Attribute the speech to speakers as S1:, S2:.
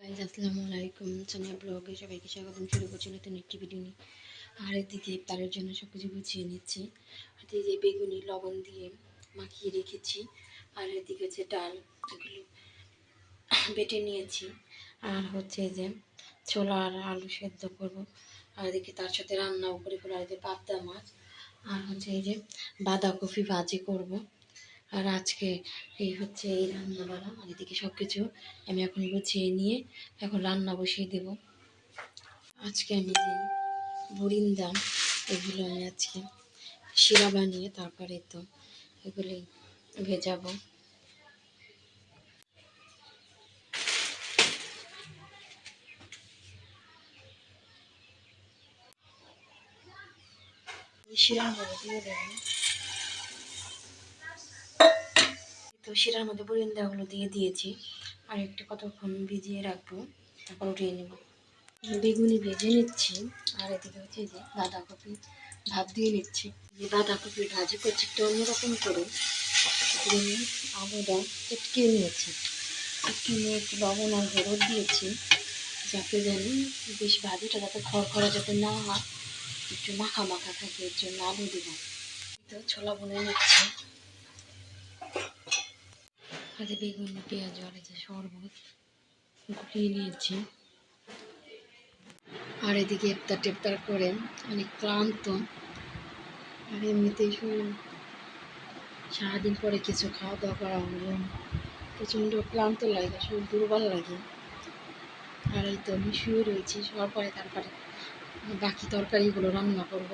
S1: Guys, আসসালামু আলাইকুম। সোনিয়া ব্লগে সবাইকে স্বাগতম। শুরু করছি নতুন একটি ভিডিও নিয়ে। আর এদিকে তারের জন্য সব কিছু গুছিয়ে নিচ্ছি। আর যে বেগুনি, লবণ দিয়ে মাখিয়ে রেখেছি। আর এদিকে হচ্ছে ডাল, এগুলো বেটে নিয়েছি। আর হচ্ছে যে ছোলা আর আলু সেদ্ধ করব। আর এদিকে তার সাথে রান্নাও করে ফেলো আর পাবদা মাছ। আর হচ্ছে এই যে বাঁধাকপি ভাজি করব। আর আজকে এই হচ্ছে এই রান্না বাড়া আর এদিকে সব কিছু আমি এখন গুছিয়ে নিয়ে এখন রান্না বসিয়ে দেব। আজকে আমি যে বুরিন্দা এগুলো আমি আজকে শিরা বানিয়ে তারপরে তো এগুলি ভেজাবো। মধ্যে দিয়ে দেবো। তো সেটার মধ্যে বুরিন্দাগুলো দিয়ে দিয়েছি। আর একটু কতক্ষণ ভিজিয়ে রাখব, তারপর উঠিয়ে নেব। বেগুনি ভেজে নিচ্ছি, আর এদিকে হচ্ছে যে বাঁধাকপি ভাত দিয়ে নিচ্ছি। যে বাঁধাকপি ভাজি করছি একটু অন্যরকম করে। আলুটা চটকিয়ে নিয়েছি। চটকিয়ে নিয়ে একটু লবণ আর হলুদ দিয়েছি, যাতে জানি বেশ ভাজিটা যাতে খড়খড়া যাতে না হয়, একটু মাখা মাখা থাকে, এর জন্য আলু দেবো। তো ছোলা বনে নিচ্ছি। হাতে বেগুন, পেঁয়াজ এই যে শরবত গুলিয়ে নিয়েছি। আর এদিকে ইফতার টেফতার করে অনেক ক্লান্ত। আর এমনিতেই শরীর সারাদিন পরে কিছু খাওয়া দাওয়া করা হলো। প্রচণ্ড ক্লান্ত লাগে শরীর দুর্বল লাগে। আর এই তো আমি শুয়ে রয়েছি শোয়ার পরে তারপরে বাকি তরকারিগুলো রান্না করব।